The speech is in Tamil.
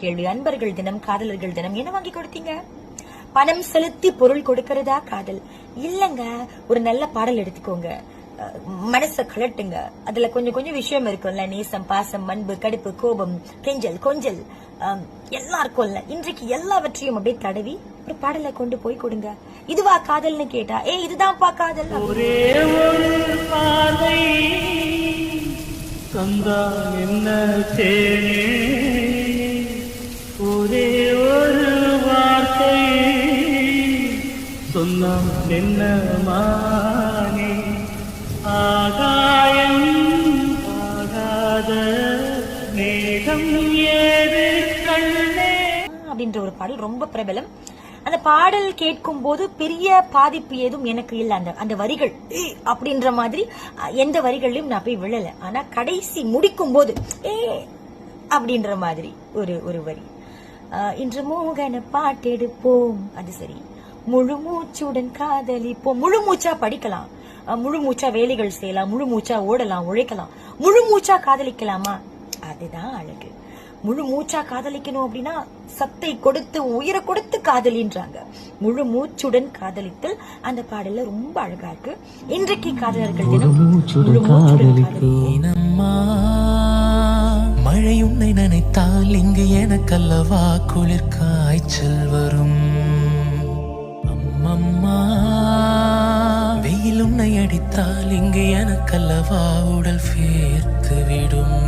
கேள்வி அன்பர்கள் தினம் காதலர்கள் தினம் என்ன வாங்கி கொடுத்தீங்க? பணம் செலுத்தி பொருள் கொடுக்கறதா காதல்? இல்லங்க ஒரு நல்ல பாடல் எடுத்துக்கோங்க. மனசை கலட்டுங்க அதுல கொஞ்சம் கொஞ்சம் விஷயம் இருக்கும்ல நேசம் பாசம் அன்பு கடுப்பு கோபம் கெஞ்சல் கொஞ்சல். ஆம், எல்லாம் இருக்கும்ல இன்றைக்கு எல்லாவற்றையும் அப்படியே தடவி ஒரு பாடலை கொண்டு போய் கொடுங்க. இதுவா காதல்னு கேட்டா ஏ இதுதான்ப்பா காதல் ஒரே ஒரு பார்வை தந்தா என்ன தேனே? சொன்னால் என்ன மானே ஆகாயம் ஆகாத மேகம் ஏது கண்ணே? அப்படின்ற ஒரு பாடல் ரொம்ப பிரபலம். அந்த பாடல் கேட்கும் போது பெரிய பாதிப்பு ஏதும் எனக்கு இல்ல. அந்த அந்த வரிகள் "ஏ" அப்படின்ற மாதிரி எந்த வரிகள்லயும் நான் போய் விழல. ஆனா கடைசி முடிக்கும் போது ஏ அப்படின்ற மாதிரி ஒரு ஒரு வரி. இன்று மோகன பாட்டெடுப்போம். அது சரி. முழு மூச்சுடன் காதலிப்போம். முழு மூச்சா படிக்கலாம். முழு மூச்சா வேலைகள் செய்யலாம். முழு மூச்சா ஓடலாம் உழைக்கலாம். முழு மூச்சா காதலிக்கலாமா? அதுதான் அழகு. முழு மூச்சா காதலிக்கணும் அப்படின்னா சத்தை கொடுத்து உயிரை கொடுத்து காதலின்றாங்க. முழு மூச்சுடன் காதலித்தல் அந்த பாடல்ல ரொம்ப அழகா இருக்கு. இன்றைக்கு காதலர்கள் தினம் மழை உன்னை நினைத்தால் இங்கு எனக்கல்லவா குளிர் காய்ச்சல் வரும்? பார்த்தால் இங்கு எனக்கல்லவா உடல் சேர்த்து விடும்